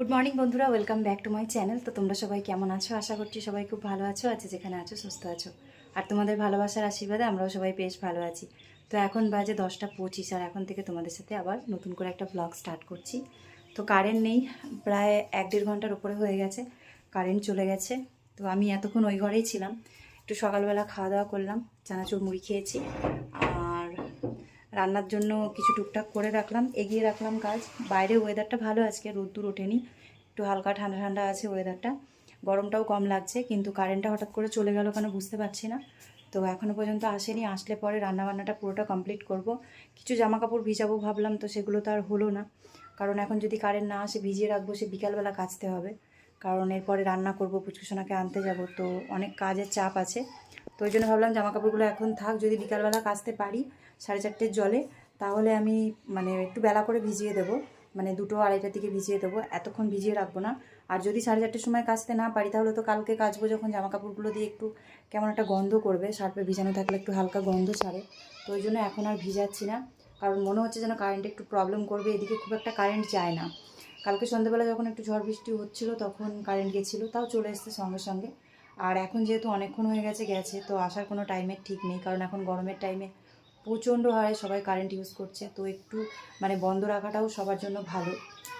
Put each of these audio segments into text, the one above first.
Good morning বন্ধুরা। Welcome back to my channel তো তোমরা সবাই কেমন আছো? আশা করছি সবাই খুব ভালো আছো আছে যেখানে আছো, সুস্থ আছো। আর তোমাদের ভালোবাসার আশীর্বাদে আমরাও সবাই বেশ ভালো আছি। তো এখন বাজে দশটা পঁচিশ, আর এখন থেকে তোমাদের সাথে আবার নতুন করে একটা ব্লগ স্টার্ট করছি। তো কারেন্ট নেই, প্রায় এক দেড় ঘণ্টার উপরে হয়ে গেছে। কারেন্ট চলে গেছে। তো আমি এতক্ষণ ওই ঘরেই ছিলাম। একটু সকালবেলা খাওয়া দাওয়া করলাম, চানাচুর মুড়ি খেয়েছি। রান্নার জন্য কিছু টুকটাক করে রাখলাম, এগিয়ে রাখলাম কাজ। বাইরে ওয়েদারটা ভালো, আজকে রোদ্দুর ওঠেনি। একটু হালকা ঠান্ডা ঠান্ডা আছে ওয়েদারটা গরমটাও কম লাগছে, কিন্তু কারেন্টটা হঠাৎ করে চলে গেল কেন বুঝতে পারছি না। তো এখনও পর্যন্ত আসেনি, আসলে পরে রান্নাবান্নাটা পুরোটা কমপ্লিট করব। কিছু জামা কাপড় ভিজাবো ভাবলাম, তো সেগুলো তো আর হলো না। কারণ এখন যদি কারেন্ট না আসে, ভিজিয়ে রাখব, সে বিকালবেলা কাচতে হবে। কারণ এরপরে রান্না করব পুচকুসোনাকে আনতে যাব, তো অনেক কাজের চাপ আছে। তো ওই জন্য ভাবলাম জামা কাপড়গুলো এখন থাক, যদি বিকালবেলা কাচতে পারি সাড়ে চারটের জলে, তাহলে আমি মানে একটু বেলা করে ভিজিয়ে দেবো। মানে দুটো আড়াইটার দিকে ভিজিয়ে দেবো। এতক্ষণ ভিজিয়ে রাখব না। আর যদি সাড়ে চারটের সময় কাচতে না পারি, তাহলে তো কালকে কাচবো যখন জামা কাপড়গুলো দিয়ে একটু কেমন একটা গন্ধ করবে। সার্ফে ভিজানো থাকলে একটু হালকা গন্ধ ছাড়ে। তো ওই জন্য এখন আর ভিজাচ্ছি না। কারণ মনে হচ্ছে যেন কারেন্টে একটু প্রবলেম করবে। এদিকে খুব একটা কারেন্ট যায় না। কালকে সন্ধ্যেবেলা যখন একটু ঝড় বৃষ্টি হচ্ছিল, তখন কারেন্ট গেছিল, তাও চলে এসছে সঙ্গে সঙ্গে। আর এখন যেহেতু অনেকক্ষণ হয়ে গেছে গেছে, তো আসার কোনো টাইমের ঠিক নেই। কারণ এখন গরমের টাইমে প্রচণ্ড হারে সবাই কারেন্ট ইউজ করছে, তো একটু মানে বন্ধ রাখাটাও সবার জন্য ভালো।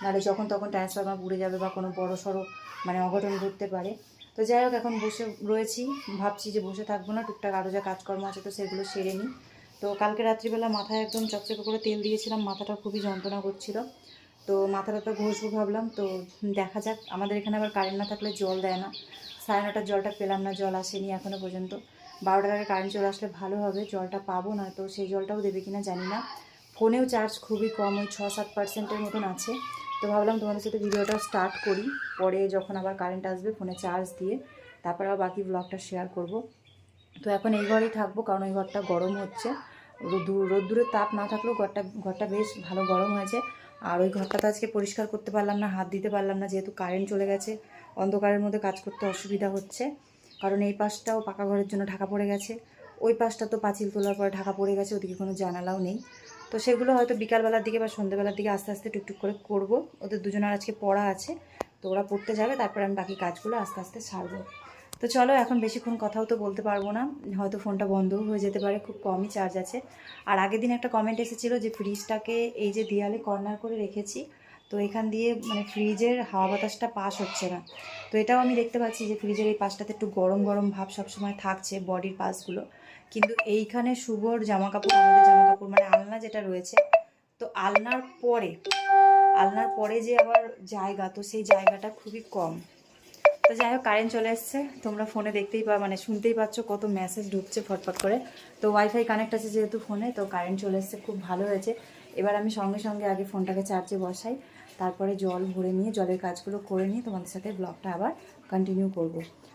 নাহলে যখন তখন ট্রান্সফরমার পুড়ে যাবে বা কোনো বড় সড়ো মানে অঘটন ঘটতে পারে। তো যাই হোক, এখন বসে রয়েছি। ভাবছি যে বসে থাকব না, টুকটাক আরও যা কাজকর্ম আছে তো সেগুলো সেরে নিই। তো কালকে রাত্রিবেলা মাথায় একদম চকচকে করে তেল দিয়েছিলাম, মাথাটা খুবই যন্ত্রণা করছিল। তো মাথাটা তো ঘষবো ভাবলাম, তো দেখা যাক। আমাদের এখানে আবার কারেন্ট না থাকলে জল দেয় না। সাড়ে নটার জলটা পেলাম না, জল আসেনি এখনও পর্যন্ত। বারোটার আগে কারেন্ট চলে আসলে ভালো হবে, জলটা পাবো না তো সেই জলটাও দেবে কিনা জানি না। ফোনেও চার্জ খুবই কম, ওই ছ সাত পার্সেন্টের মতন আছে। তো ভাবলাম তোমাদের সাথে ভিডিওটা স্টার্ট করি, পরে যখন আবার কারেন্ট আসবে ফোনে চার্জ দিয়ে, তারপর আবার বাকি ব্লগটা শেয়ার করব। তো এখন এই ঘরেই থাকব, কারণ এই ঘরটা গরম হচ্ছে। রোদ্দুর রোদ্দুরের তাপ না থাকলেও ঘরটা ঘরটা বেশ ভালো গরম হয়েছে। আর ওই ঘরটা তো আজকে পরিষ্কার করতে পারলাম না, হাত দিতে পারলাম না, যেহেতু কারেন্ট চলে গেছে, অন্ধকারের মধ্যে কাজ করতে অসুবিধা হচ্ছে। কারণ এই পাশটাও পাকা ঘরের জন্য ঢাকা পড়ে গেছে। ওই পাশটা তো পাঁচিল তোলার পরে ঢাকা পড়ে গেছে, ওদিকে কোনো জানালাও নেই। তো সেগুলো হয়তো বিকালবেলার দিকে বা সন্ধ্যেবেলার দিকে আস্তে আস্তে টুকটুক করে করব। ওদের দুজনের আজকে পড়া আছে, তো ওরা পড়তে যাবে, তারপরে আমি বাকি কাজগুলো আস্তে আস্তে সারবো। তো চলো, এখন বেশিক্ষণ কথাও তো বলতে পারব না, হয়তো ফোনটা বন্ধও হয়ে যেতে পারে, খুব কমই চার্জ আছে। আর আগের দিন একটা কমেন্ট এসেছিল যে ফ্রিজটাকে এই যে দেয়ালে কর্নার করে রেখেছি তো এখান দিয়ে মানে ফ্রিজের হাওয়া বাতাসটা পাস হচ্ছে না। তো এটাও আমি দেখতে পাচ্ছি যে ফ্রিজের এই পাশটাতে একটু গরম গরম ভাব সবসময় থাকছে বডির পাশগুলো কিন্তু এইখানে শুভর জামা কাপড় আমাদের জামা কাপড় মানে আলনা যেটা রয়েছে, তো আলনার পরে আলনার পরে যে আবার জায়গা, তো সেই জায়গাটা খুবই কম। তো যাই হোক কারেন্ট চলে এসছে। তোমরা ফোনে দেখতেই পা মানে শুনতেই পাচ্ছ কত মেসেজ ঢুকছে ফটফট করে। তো ওয়াইফাই কানেক্ট আছে যেহেতু ফোনে তো কারেন্ট চলে এসছে, খুব ভালো হয়েছে। এবার আমি সঙ্গে সঙ্গে আগে ফোনটাকে চার্জে বসাই। তারপরে জল ভরে নিয়ে, জলের কাজগুলো করে নিয়ে তোমাদের সাথে ব্লগটা আবার কন্টিনিউ করব।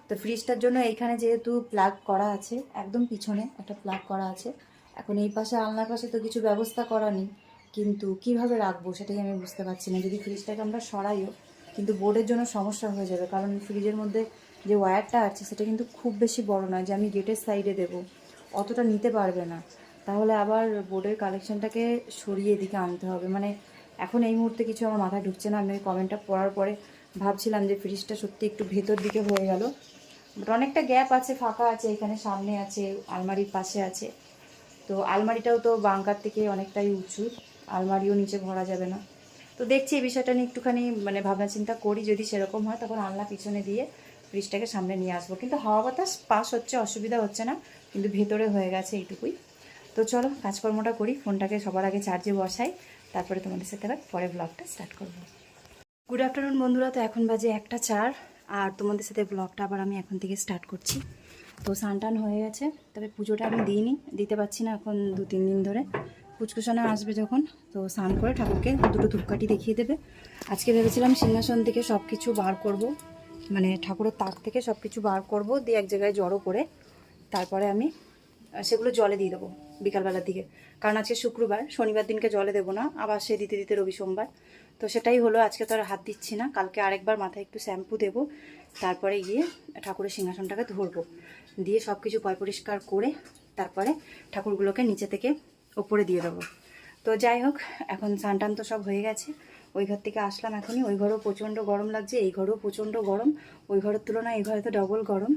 তো ফ্রিজটার জন্য এইখানে যেহেতু প্লাগ করা আছে, একদম পিছনে একটা প্লাগ করা আছে, এখন এই পাশে আলনার পাশে তো কিছু ব্যবস্থা করা নেই, কিন্তু কীভাবে রাখব সেটাই আমি বুঝতে পারছি না। যদি ফ্রিজটাকে আমরা সরাইও, কিন্তু বোর্ডের জন্য সমস্যা হয়ে যাবে, কারণ ফ্রিজের মধ্যে যে ওয়্যারটা আছে সেটা কিন্তু খুব বেশি বড় নয়, যে আমি গেটের সাইডে দেবো, অতটা নিতে পারবে না। তাহলে আবার বোর্ডের কালেকশনটাকে সরিয়ে এদিকে আনতে হবে। মানে এখন এই মুহূর্তে কিছু আমার মাথায় ঢুকছে না। আমি ওই কমেন্টটা পড়ার পরে ভাবছিলাম যে ফ্রিজটা সত্যি একটু ভেতর দিকে হয়ে গেল। বাট অনেকটা গ্যাপ আছে, ফাঁকা আছে, এখানে সামনে আছে, আলমারির পাশে আছে। তো আলমারিটাও তো বাঙ্কার থেকে অনেকটাই উঁচু, আলমারিও নিচে ভরা যাবে না। তো দেখছি এই বিষয়টা নিয়ে একটুখানি মানে ভাবনা চিন্তা করি, যদি সেরকম হয় তখন আলনা পিছনে দিয়ে ফ্রিজটাকে সামনে নিয়ে আসব। কিন্তু হাওয়া বাতাস পাস হচ্ছে, অসুবিধা হচ্ছে না, কিন্তু ভেতরে হয়ে গেছে এইটুকুই। তো চলো কাজকর্মটা করি, ফোনটাকে সবার আগে চার্জে বসাই। তারপরে তোমাদের সাথে আবার পরে ব্লগটা স্টার্ট করব। গুড আফটারনুন বন্ধুরা, তো এখন বাজে একটা চার, আর তোমাদের সাথে ব্লগটা আবার আমি এখন থেকে স্টার্ট করছি। তো স্নান হয়ে গেছে, তবে পুজোটা আমি দিইনি, দিতে পারছি না এখন দু তিন দিন ধরে। পুচকুসোনা আসবে যখন, তো স্নান করে ঠাকুরকে দুটো ধূপকাঠি দেখিয়ে দেবে। আজকে ভেবেছিলাম সিংহাসন থেকে সব কিছু বার করব মানে ঠাকুরের তাক থেকে সব কিছু বার করব, দিয়ে এক জায়গায় জড়ো করে তারপরে আমি সেগুলো জলে দিয়ে দেবো। বিকালবেলার দিকে। কারণ আজকে শুক্রবার, শনিবার দিনকে জলে দেবো না, আবার সে দিতে দিতে রবি সোমবার। তো সেটাই হলো, আজকে তো আর হাত দিচ্ছি না, কালকে আরেকবার মাথায় একটু শ্যাম্পু দেবো, তারপরে গিয়ে ঠাকুরের সিংহাসনটাকে ধরবো। দিয়ে সব কিছু পয় পরিষ্কার করে, তারপরে ঠাকুরগুলোকে নিচে থেকে ওপরে দিয়ে দেবো। তো যাই হোক, এখন সানটান তো সব হয়ে গেছে। ওই ঘর থেকে আসলাম এখনই। ওই ঘরেও প্রচণ্ড গরম লাগছে, এই ঘরেও প্রচণ্ড গরম। ওই ঘরের তুলনায় এই ঘরে তো ডবল গরম।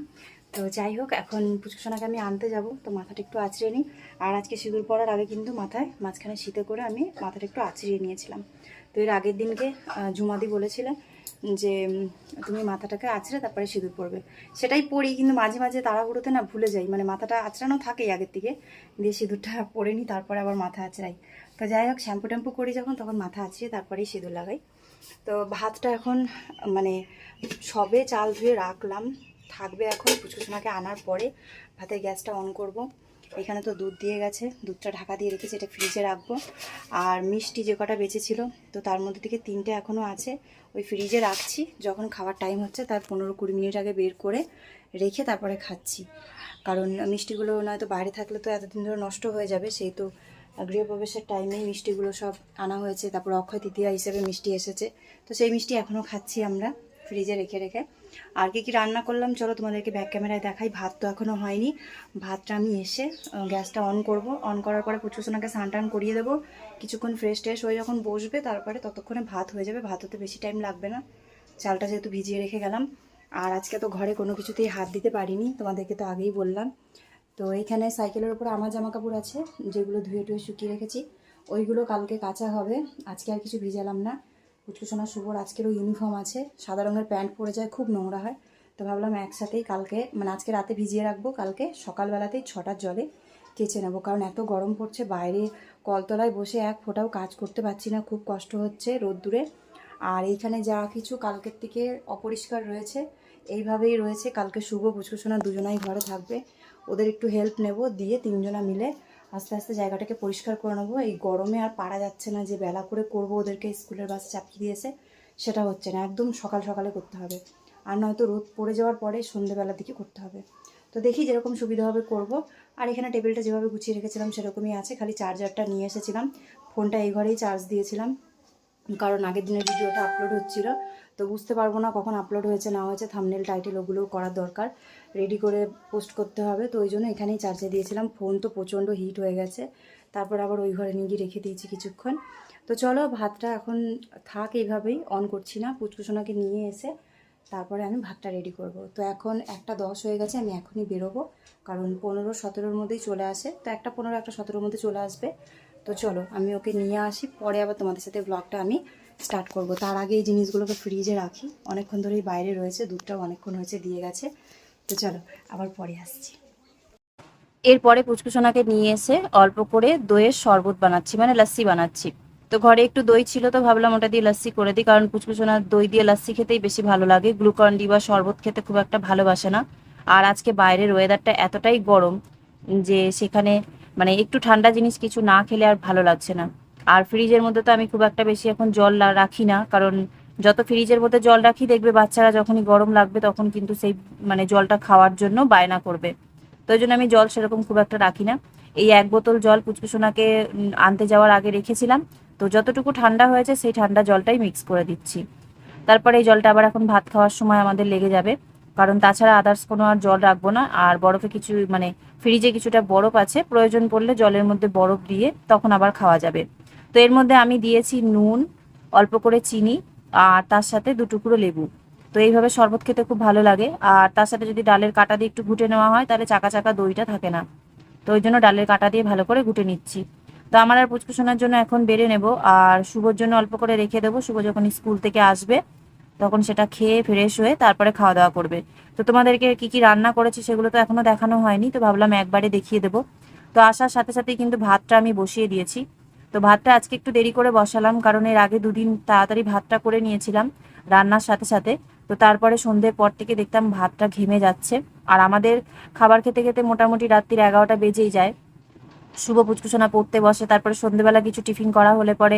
তো যাই হোক, এখন পুচকুসোনাকে আমি আনতে যাব, তো মাথাটা একটু আঁচড়ে নিই। আর আজকে সিঁদুর পরার আগে কিন্তু মাথায় মাঝখানে শীতে করে আমি মাথাটা একটু আঁচড়িয়ে নিয়েছিলাম। তো এর আগের দিনকে ঝুমাদি বলেছিলেন যে তুমি মাথাটাকে আঁচড়ে তারপরে সিঁদুর পরবে। সেটাই পরি, কিন্তু মাঝে মাঝে তাড়াহুড়োতে না ভুলে যাই। মানে মাথাটা আঁচড়ানো থাকেই আগের থেকে দিয়ে সিঁদুরটা পরে নিই, তারপরে আবার মাথা আঁচড়াই। তো যাই হোক, শ্যাম্পু ট্যাম্পু করি যখন, তখন মাথা আঁচড়িয়ে তারপরেই সিঁদুর লাগাই। তো ভাতটা এখন মানে সবে চাল ধুয়ে রাখলাম। থাকবে এখন পুচকুসোনাকে আনার পরে ভাতের গ্যাসটা অন করব। এখানে তো দুধ দিয়ে গেছে, দুধটা ঢাকা দিয়ে রেখেছি, এটা ফ্রিজে রাখব। আর মিষ্টি যে কটা বেঁচেছিল, তো তার মধ্যে থেকে তিনটে এখনও আছে, ওই ফ্রিজে রাখছি। যখন খাওয়ার টাইম হচ্ছে, তার পনেরো কুড়ি মিনিট আগে বের করে রেখে তারপরে খাচ্ছি। কারণ মিষ্টিগুলো নয়তো বাইরে থাকলে তো এতদিন ধরে নষ্ট হয়ে যাবে, সেই তো গৃহপ্রবেশের টাইমেই মিষ্টিগুলো সব আনা হয়েছে। তারপর অক্ষয় তৃতীয়া হিসেবে মিষ্টি এসেছে, তো সেই মিষ্টি এখনও খাচ্ছি আমরা। ফ্রিজে রেখে রেখে। আর কি কি রান্না করলাম, চলো তোমাদেরকে ব্যাক ক্যামেরায় দেখাই। ভাত তো এখনও হয়নি। ভাতটা আমি এসে গ্যাসটা অন করব। অন করার পরে পুচুসোনাকে স্নান টান করিয়ে দেবো। কিছুক্ষণ ফ্রেশ ট্রেশ হয়ে যখন বসবে, তারপরে ততক্ষণে ভাত হয়ে যাবে। ভাত হতে বেশি টাইম লাগবে না। চালটা যেহেতু ভিজিয়ে রেখে গেলাম। আর আজকে তো ঘরে কোনো কিছুতেই হাত দিতে পারিনি, তোমাদেরকে তো আগেই বললাম। তো এইখানে সাইকেলের উপরে আমার জামা কাপড় আছে, যেগুলো ধুয়ে টুয়ে শুকিয়ে রেখেছি। ওইগুলো কালকে কাঁচা হবে। আজকে আর কিছু ভিজালাম না। কুচকুচোনা শুভর আজকেরও ইউনিফর্ম আছে। সাদা রঙের প্যান্ট পরে যায়, খুব নোংরা হয়। তো ভাবলাম একসাথেই কালকে মানে আজকে রাতে ভিজিয়ে রাখব, কালকে সকালবেলাতেই ছটার জলে কেচে নেব। কারণ এত গরম পড়ছে, বাইরে কলতলায় বসে এক ফোঁটাও কাজ করতে পারছি না, খুব কষ্ট হচ্ছে রোদ্দুরে। আর এইখানে যা কিছু কালকের থেকে অপরিষ্কার রয়েছে, এইভাবেই রয়েছে। কালকে শুভ পুচকুচোনা দুজনাই ঘরে থাকবে। ওদের একটু হেল্প নেব, দিয়ে তিনজনা মিলে আস্তে আস্তে জায়গাটাকে পরিষ্কার করে নেব। এই গরমে আর পারা যাচ্ছে না যে বেলা করে করব ওদেরকে স্কুলের বাসে চাপিয়ে দিয়েছে, সেটা হচ্ছে না। একদম সকাল সকালে করতে হবে। আর নয়তো রোদ পড়ে যাওয়ার পরে সন্ধেবেলার দিকে করতে হবে। তো দেখি যেরকম সুবিধা হবে করব। আর এখানে টেবিলটা যেভাবে গুছিয়ে রেখেছিলাম সেরকমই আছে। খালি চার্জারটা নিয়ে এসেছিলাম। ফোনটা এই ঘরেই চার্জ দিয়েছিলাম। কারণ আগের দিনের ভিডিওটা আপলোড হচ্ছিল, তো বুঝতে পারব না কখন আপলোড হয়েছে, না হয়েছে থামনেল টাইটেল ওগুলোও করার দরকার। রেডি করে পোস্ট করতে হবে, তো ওই জন্য এখানেই চার্জে দিয়েছিলাম। ফোন তো প্রচণ্ড হিট হয়ে গেছে, তারপর আবার ওই ঘরে নিয়ে গিয়ে রেখে দিয়েছি কিছুক্ষণ। তো চলো ভাতটা এখন থাক এইভাবেই অন করছি না পুচকুসোনাকে নিয়ে এসে তারপরে আমি ভাতটা রেডি করব। তো এখন একটা দশ হয়ে গেছে, আমি এখনই বেরোবো, কারণ পনেরো সতেরোর মধ্যেই চলে আসে। তো একটা পনেরো, একটা সতেরোর মধ্যে চলে আসবে। তো চলো, আমি ওকে নিয়ে আসি, পরে আবার তোমাদের সাথে ব্লগটা আমি স্টার্ট করব। তার আগে এই জিনিসগুলোকে ফ্রিজে রাখি। অনেকক্ষণ ধরেই বাইরে রয়েছে, দুধটাও অনেকক্ষণ হয়েছে, দিয়ে গেছে। তো চলো, আবার পরে আসছি। এরপরে পুচকুসোনাকে নিয়ে এসে অল্প করে দইয়ের শরবত বানাচ্ছি মানে লাস্সি বানাচ্ছি। তো ঘরে একটু দই ছিল তো ভাবলাম ওটা দিয়ে লাস্সি করে দিই, কারণ পুচকুসোনার দই দিয়ে লাস্সি খেতেই বেশি ভালো লাগে। গ্লুকন ডি বা শরবত খেতে খুব একটা ভালোবাসে না। আর আজকে বাইরের ওয়েদারটা এতটাই গরম যে সেখানে মানে একটু ঠান্ডা জিনিস কিছু না খেলে আর ভালো লাগছে না। আর ফ্রিজের মধ্যে তো আমি খুব একটা বেশি এখন জল রাখি না, কারণ যত ফ্রিজের মধ্যে জল রাখি দেখবে বাচ্চারা যখনই গরম লাগবে তখন কিন্তু সেই মানে জলটা খাওয়ার জন্য বায়না করবে। তো ওই জন্য আমি জল সেরকম খুব একটা রাখি না। এই এক বোতল জল পুচকুসোনাকে আনতে যাওয়ার আগে রেখেছিলাম। তো যতটুকু ঠান্ডা হয়েছে সেই ঠান্ডা জলটাই মিক্স করে দিচ্ছি। তারপরে এই জলটা আবার এখন ভাত খাওয়ার সময় আমাদের লেগে যাবে। কারণ তাছাড়া আদার্স কোনো আর জল রাখব না। আর বরফে কিছু মানে ফ্রিজে কিছুটা বরফ আছে, প্রয়োজন পড়লে জলের মধ্যে বরফ দিয়ে তখন আবার খাওয়া যাবে। তো এর মধ্যে আমি দিয়েছি নুন, অল্প করে চিনি, আর তার সাথে দু টুকরো লেবু। তো এইভাবে শরবত খেতে খুব ভালো লাগে। আর তার সাথে যদি ডালের কাটা দিয়ে একটু ঘুটে নেওয়া হয়, তাহলে চাকা চাকা দইটা থাকে না। তো ওই জন্য ডালের কাটা দিয়ে ভালো করে ঘুটে নিচ্ছি। তো আমার আর পুচকুসোনার জন্য এখন বেড়ে নেব। আর শুভর জন্য অল্প করে রেখে দেবো। শুভ যখন স্কুল থেকে আসবে তখন সেটা খেয়ে ফ্রেশ হয়ে তারপরে খাওয়া দাওয়া করবে। তো তোমাদেরকে কি কি রান্না করেছি সেগুলো তো এখনও দেখানো হয়নি, তো ভাবলাম একবারে দেখিয়ে দেবো। তো আসার সাথে সাথেই কিন্তু ভাতটা আমি বসিয়ে দিয়েছি। তো ভাতটা আজকে একটু দেরি করে বসালাম, কারণ এর আগে দুদিন তাড়াতাড়ি ভাতটা করে নিয়েছিলাম রান্নার সাথে সাথে। তো তারপরে সন্ধ্যের পর থেকে দেখতাম ভাতটা ঘেমে যাচ্ছে। আর আমাদের খাবার খেতে খেতে মোটামুটি রাত্রির এগারোটা বেজেই যায়। শুভ পুচকুসোনা পড়তে বসে, তারপরে সন্ধ্যেবেলা কিছু টিফিন করা হলে পরে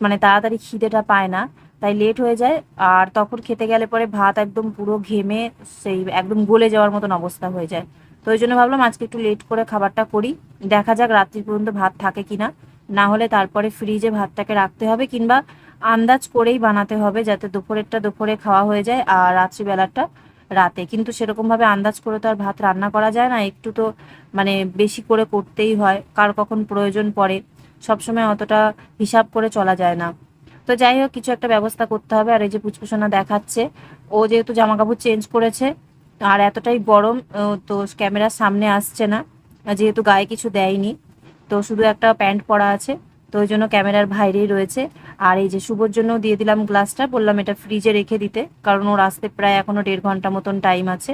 মানে তাড়াতাড়ি খিদেটা পায় না। তাই লেট হয়ে যায়। আর তখন খেতে গেলে পরে ভাত একদম পুরো ঘেমে সেই একদম গলে যাওয়ার মতন অবস্থা হয়ে যায়। তো ওই জন্য ভাবলাম আজকে একটু লেট করে খাবারটা করি। দেখা যাক রাত্রি পর্যন্ত ভাত থাকে কিনা। না হলে তারপরে ফ্রিজে ভাতটাকে রাখতে হবে কিংবা আন্দাজ করেই বানাতে হবে যাতে দুপুরেরটা দুপুরে খাওয়া হয়ে যায় আর রাত্রিবেলাটা রাতে। কিন্তু সেরকম ভাবে আন্দাজ করে তো আর ভাত রান্না করা যায় না। একটু তো মানে বেশি করে করতেই হয়। কার কখন প্রয়োজন পড়ে, সবসময় অতটা হিসাব করে চলা যায় না। তো যাই হোক, কিছু একটা ব্যবস্থা করতে হবে। আর এই যে পুচকুসোনা দেখাচ্ছে, ও যেহেতু জামা কাপড় চেঞ্জ করেছে, আর এতটাই গরম তো ক্যামেরার সামনে আসছে না। যেহেতু গায়ে কিছু দেয়নি, তো শুধু একটা প্যান্ট পরা আছে, তো ওই জন্য ক্যামেরার বাইরেই রয়েছে। আর এই যে শুভর জন্য দিয়ে দিলাম গ্লাসটা বললাম এটা ফ্রিজে রেখে দিতে, কারণ ওর আসতে প্রায় এখনও দেড় ঘণ্টা মতন টাইম আছে।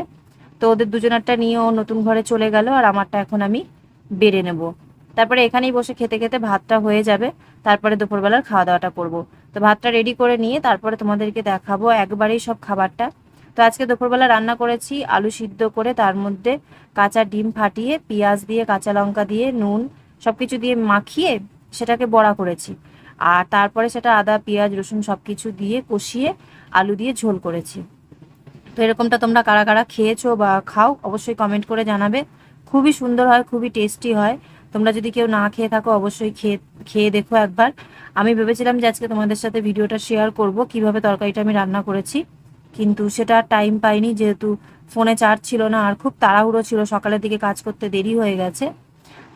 তো ওদের দুজনেরটা নিয়ে ও নতুন ঘরে চলে গেল, আর আমারটা এখন আমি বেড়ে নেব। তারপরে এখানেই বসে খেতে খেতে ভাতটা হয়ে যাবে, তারপরে দুপুরবেলার খাওয়া দাওয়াটা করব। তো ভাতটা রেডি করে নিয়ে তারপরে তোমাদেরকে দেখাবো একবারেই সব খাবারটা। তো আজকে দুপুরবেলা রান্না করেছি আলু সিদ্ধ করে, তার মধ্যে কাঁচা ডিম ফাটিয়ে, পেঁয়াজ দিয়ে, কাঁচা লঙ্কা দিয়ে, নুন সব কিছু দিয়ে মাখিয়ে সেটাকে বড়া করেছি। আর তারপরে সেটা আদা, পেঁয়াজ, রসুন সব কিছু দিয়ে কষিয়ে আলু দিয়ে ঝোল করেছি। তো এরকমটা তোমরা কারা কারা খেয়েছো বা খাও অবশ্যই কমেন্ট করে জানাবে। খুবই সুন্দর হয়, খুবই টেস্টি হয়। তোমরা যদি কেউ না খেয়ে থাকো, অবশ্যই খেয়ে খেয়ে দেখো একবার। আমি ভেবেছিলাম যে আজকে তোমাদের সাথে ভিডিওটা শেয়ার করব, কীভাবে তরকারিটা আমি রান্না করেছি। কিন্তু সেটা টাইম পাইনি, যেহেতু ফোনে চার্জ ছিল না, আর খুব তাড়াহুড়ো ছিল, সকালের দিকে কাজ করতে দেরি হয়ে গেছে।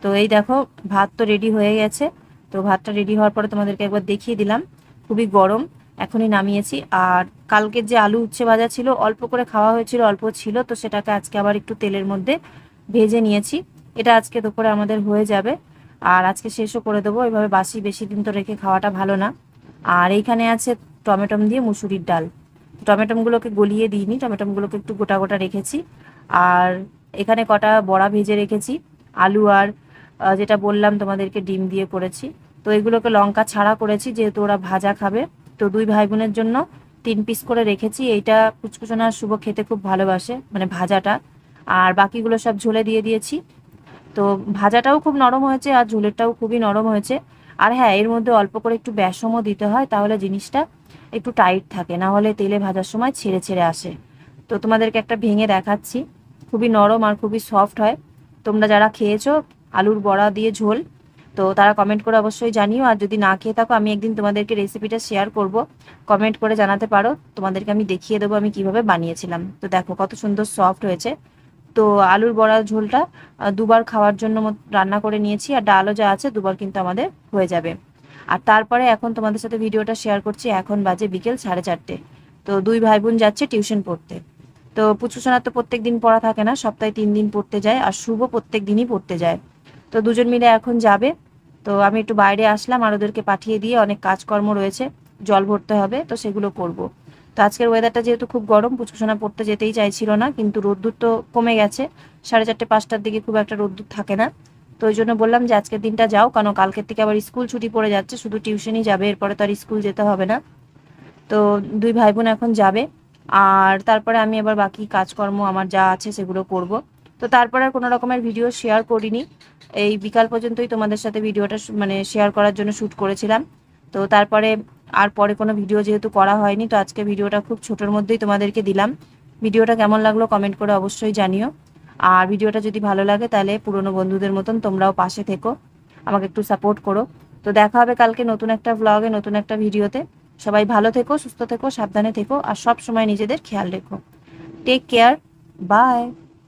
তো এই দেখো, ভাত তো রেডি হয়ে গেছে। তো ভাতটা রেডি হওয়ার পরে তোমাদেরকে একবার দেখিয়ে দিলাম। খুবই গরম, এখনই নামিয়েছি। আর কালকের যে আলু উচ্ছে ভাজা ছিল, অল্প করে খাওয়া হয়েছিল, অল্প ছিল, তো সেটাকে আজকে আবার একটু তেলের মধ্যে ভেজে নিয়েছি। এটা আজকে দুপুরে আমাদের হয়ে যাবে। আর আজকে শেষও করে দেবো। এভাবে বাসি বেশি দিন তো রেখে খাওয়াটা ভালো না। আর এইখানে আছে টমেটম দিয়ে মুসুরির ডাল। টমেটমগুলোকে গলিয়ে দিইনি, টমেটমগুলোকে একটু গোটা গোটা রেখেছি। আর এখানে কটা বড়া ভেজে রেখেছি, আলু আর যেটা বললাম তোমাদেরকে ডিম দিয়ে করেছি। তো এগুলোকে লঙ্কা ছাড়া করেছি, যেহেতু ওরা ভাজা খাবে। তো দুই ভাই বোনের জন্য তিন পিস করে রেখেছি। এইটা কুচকুচনা শুভ খেতে খুব ভালোবাসে মানে ভাজাটা। আর বাকিগুলো সব ঝোলে দিয়ে দিয়েছি। তো ভাজাটাও খুব নরম হয়েছে আর ঝোলেরটাও খুবই নরম হয়েছে। আর হ্যাঁ এর মধ্যে অল্প করে একটু বেসমও দিতে হয়, তাহলে জিনিসটা একটু টাইট থাকে, না হলে তেলে ভাজার সময় ছেড়ে ছেড়ে আসে। তো তোমাদেরকে একটা ভেঙে দেখাচ্ছি। খুবই নরম আর খুবই সফট হয়। তোমরা যারা খেয়েছো আলুর বড়া দিয়ে ঝোল, তো তারা কমেন্ট করে অবশ্যই জানিও। আর যদি না খেয়ে থাকো, আমি একদিন তোমাদেরকে রেসিপিটা শেয়ার করব। কমেন্ট করে জানাতে পারো। তোমাদেরকে আমি দেখিয়ে দেবো আমি কীভাবে বানিয়েছিলাম। তো দেখো কত সুন্দর সফট হয়েছে। তো আলুর বড়া ঝোলটা দুবার খাওয়ার জন্য রান্না করে নিয়েছি আর ডালও যা আছে দুবার কিন্তু আমাদের হয়ে যাবে। আর তারপরে এখন তোমাদের সাথে ভিডিওটা শেয়ার করছি, এখন বাজে বিকেল সাড়ে চারটে। তো দুই ভাই বোন যাচ্ছে টিউশন পড়তে। তো পুচুসোনার তো প্রত্যেক দিন পড়া থাকে না, সপ্তাহে তিন দিন পড়তে যায় আর শুভ প্রত্যেক দিনই পড়তে যায়। তো দুজন মিলে এখন যাবে। তো আমি একটু বাইরে আসলাম আর ওদেরকে পাঠিয়ে দিয়ে অনেক কাজকর্ম রয়েছে, জল ভরতে হবে, তো সেগুলো করব। তো আজকের ওয়েদারটা যেহেতু খুব গরম পুচকুসোনা পড়তে যেতেই চাইছিল না, কিন্তু রোদ্দুর তো কমে গেছে। সাড়ে চারটে, পাঁচটার দিকে খুব একটা রোদ্দুর থাকে না। তো ওই জন্য বললাম যে আজকের দিনটা যাও, কারণ কালকের থেকে আবার স্কুল ছুটি পড়ে যাচ্ছে, শুধু টিউশনই যাবে, এরপরে তো আর স্কুল যেতে হবে না। তো দুই ভাই বোন এখন যাবে, আর তারপরে আমি আবার বাকি কাজকর্ম, আমার যা আছে সেগুলো করব। তো তারপরে আর কোনো রকমের ভিডিও শেয়ার করিনি। এই বিকাল পর্যন্তই তোমাদের সাথে ভিডিওটা মানে শেয়ার করার জন্য শ্যুট করেছিলাম। তো তারপরে আর পরে কোনো ভিডিও যেহেতু করা হয়নি, তো আজকে ভিডিওটা খুব ছোটোর মধ্যেই তোমাদেরকে দিলাম। ভিডিওটা কেমন লাগল কমেন্ট করে অবশ্যই জানিও। আর ভিডিওটা যদি ভালো লাগে তাহলে পুরনো বন্ধুদের মতন তোমরাও পাশে থেকো। আমাকে একটু সাপোর্ট করো। তো দেখা হবে কালকে নতুন একটা ব্লগে নতুন একটা ভিডিওতে সবাই ভালো থেকো, সুস্থ থেকো, সাবধানে থেকো, আর সব সময় নিজেদের খেয়াল রেখো। Take care bye